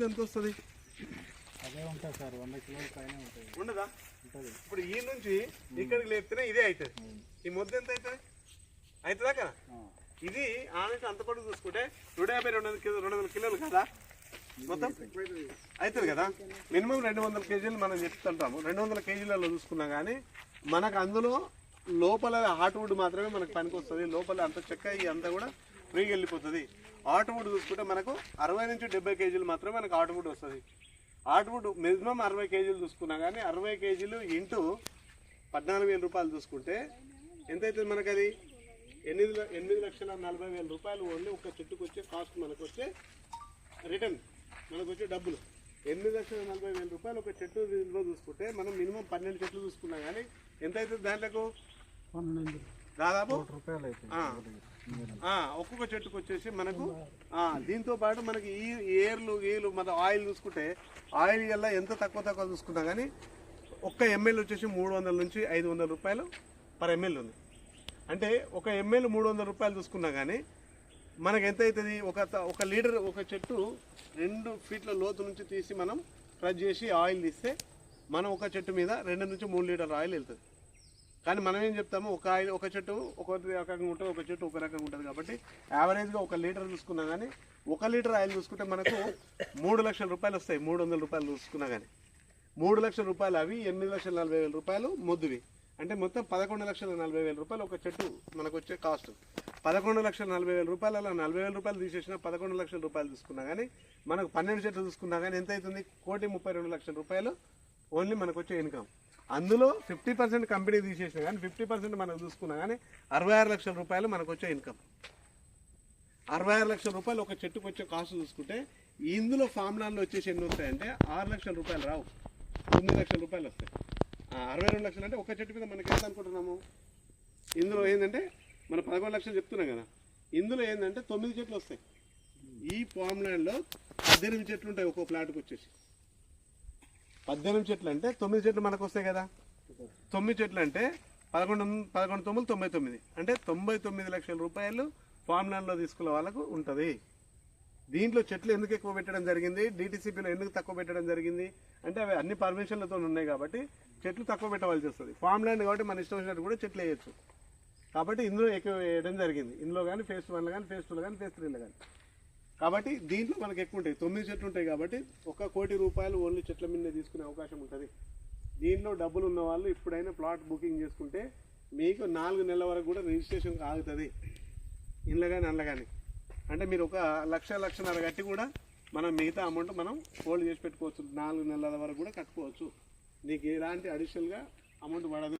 ఎంత వస్తుంది? అదే ఉంటుంది సార్ వంద కిలోల పైన ఉంటుంది. ఉండదా? ఉంటుంది. ఇప్పుడు ఈ నుంచి ఇక్కడికి లేపితేనే ఇదే అవుతుంది ఈ మొత్తం ఎంత అవుతుంది అవుతుందా కదా? ఇది ఆ నుంచి అంత పొడుగు చూసుకుంటే నూట యాభై రెండు వందల కిలో రెండు వందల కిలోలు కదా? మొత్తం? అవుతుంది కదా? మినిమం రెండు వందల కేజీలు మనం చెప్తుంటాము. రెండు వందల కేజీలలో చూసుకున్నా కానీ మనకు అందులో లోపల హాట్ వుడ్ మాత్రమే మనకు పనికి వస్తుంది లోపల అంత చెక్క అంతా కూడా ఫ్రీగా వెళ్ళిపోతుంది. హాట్ వుడ్ చూసుకుంటే మనకు అరవై నుంచి డెబ్బై కేజీలు మాత్రమే మనకు హాట్ వుడ్ వస్తుంది. హాట్ వుడ్ మినిమం అరవై కేజీలు చూసుకున్నా కానీ అరవై కేజీలు ఇంటూ పద్నాలుగు వేల రూపాయలు చూసుకుంటే ఎంత అవుతుంది మనకు అది ఎనిమిది ఎనిమిది లక్షల నలభై వేల రూపాయలు ఓన్లీ ఒక చెట్టుకు వచ్చే కాస్ట్ మనకు వచ్చే రిటర్న్ మనకు వచ్చే డబ్బులు. ఎనిమిది లక్షల నలభై వేల రూపాయలు ఒక చెట్టు దీంట్లో చూసుకుంటే మనం మినిమం పన్నెండు చెట్లు చూసుకున్నా కానీ ఎంత అవుతుంది దాంట్లో దాదాపు? రూపాయలు అవుతుంది ఆ, ఒక్కొక్క చెట్టుకు వచ్చేసి మనకు ఆ, దీంతో పాటు మనకి ఈ ఏర్లు గీలు మన ఆయిల్ చూసుకుంటే ఆయిల్ వల్ల ఎంత తక్కువ తక్కువ చూసుకున్నా కానీ ఒక్క ఎంఎల్ వచ్చేసి మూడు వందల నుంచి ఐదు వందల రూపాయలు పర్ ఎంఎల్ ఉంది. అంటే ఒక ఎంఎల్ మూడు వందల రూపాయలు చూసుకున్నా కానీ మనకు ఎంత అవుతుంది ఒక ఒక లీటర్ ఒక చెట్టు రెండు ఫీట్ల లోతు నుంచి తీసి మనం ఫ్రై చేసి ఆయిల్ తీస్తే మనం ఒక చెట్టు మీద రెండు నుంచి మూడు లీటర్ ఆయిల్ వెళ్తుంది. కానీ మనం ఏం చెప్తాము? ఒక ఆయిల్ ఒక చెట్టు ఒక రకంగా ఉంటుంది ఒక చెట్టు ఒక రకంగా ఉంటుంది కాబట్టి యావరేజ్గా ఒక లీటర్ చూసుకున్నా కానీ ఒక లీటర్ ఆయిల్ చూసుకుంటే మనకు మూడు లక్షల రూపాయలు వస్తాయి మూడు వందల రూపాయలు చూసుకున్నా కానీ మూడు లక్షల రూపాయలు అవి ఎనిమిది లక్షల నలభై వేల రూపాయలు మొద్దువి. అంటే మొత్తం పదకొండు లక్షల నలభై వేల రూపాయలు ఒక చెట్టు మనకు వచ్చే కాస్ట్ పదకొండు లక్షల నలభై వేల రూపాయలు అలా నలభై వేల రూపాయలు తీసేసిన పదకొండు లక్షల రూపాయలు తీసుకున్నా కానీ మనకు పన్నెండు చెట్లు తీసుకున్నా కానీ ఎంత అవుతుంది? కోటి ముప్పై రెండు లక్షల రూపాయలు ఓన్లీ మనకు వచ్చే ఇన్కమ్ అందులో ఫిఫ్టీ పర్సెంట్ కంపెనీ తీసేసిన కానీ ఫిఫ్టీ పర్సెంట్ మనకు చూసుకున్నా కానీ అరవై ఆరు లక్షల రూపాయలు మనకు వచ్చే ఇన్కమ్. అరవై ఆరు లక్షల రూపాయలు ఒక చెట్టుకు వచ్చే కాస్ట్ చూసుకుంటే ఇందులో ఫామ్ వచ్చేసి ఎన్ని వస్తాయంటే ఆరు లక్షల రూపాయలు రావు. తొమ్మిది లక్షల రూపాయలు వస్తాయి. ఆ, అరవై రెండు లక్షలు అంటే ఒక చెట్టు మీద మనకి ఎంత అనుకుంటున్నాము? ఇందులో ఏంటంటే మన పదకొండు లక్షలు చెప్తున్నాం కదా. ఇందులో ఏంటంటే తొమ్మిది చెట్లు వస్తాయి. ఈ ఫామ్ల్యాండ్లో పద్దెనిమిది చెట్లు ఉంటాయి ఒక్కో ప్లాట్కి వచ్చేసి. పద్దెనిమిది చెట్లు అంటే తొమ్మిది చెట్లు మనకు వస్తాయి కదా. తొమ్మిది చెట్లు అంటే పదకొండు పదకొండు తొమ్మిది తొంభై తొమ్మిది. అంటే తొంభై తొమ్మిది లక్షల రూపాయలు ఫామ్ ల్యాండ్లో తీసుకునే వాళ్ళకు ఉంటుంది. దీంట్లో చెట్లు ఎందుకు ఎక్కువ పెట్టడం జరిగింది? డిటీసీపీలో ఎందుకు తక్కువ పెట్టడం జరిగింది? అంటే అవి అన్ని పర్మిషన్లతో ఉన్నాయి కాబట్టి చెట్లు తక్కువ పెట్టవలసి వస్తుంది. ఫామ్ ల్యాండ్ కాబట్టి మన ఇష్టం వచ్చినట్టు కూడా చెట్లు వేయచ్చు. కాబట్టి ఇందులో ఎక్కువ వేయడం జరిగింది. ఇందులో కానీ ఫేస్ వన్లో కానీ ఫేస్ టూలో కానీ ఫేస్ త్రీలో కానీ కాబట్టి దీంట్లో మనకి ఎక్కువ ఉంటాయి. తొమ్మిది చెట్లు ఉంటాయి కాబట్టి ఒక కోటి రూపాయలు ఓన్లీ చెట్ల మీద తీసుకునే అవకాశం ఉంటుంది. దీంట్లో డబ్బులు ఉన్న వాళ్ళు ఇప్పుడైనా ప్లాట్ బుకింగ్ చేసుకుంటే మీకు నాలుగు నెలల వరకు కూడా రిజిస్ట్రేషన్ ఆగుతుంది. ఇండ్ల కానీ అండ్ల కానీ అంటే మీరు ఒక లక్ష లక్షన్నర కట్టి కూడా మనం మిగతా అమౌంట్ మనం హోల్డ్ చేసి పెట్టుకోవచ్చు. నాలుగు నెలల వరకు కూడా కట్టుకోవచ్చు. నీకు ఎలాంటి అడిషనల్గా అమౌంట్ పడదు.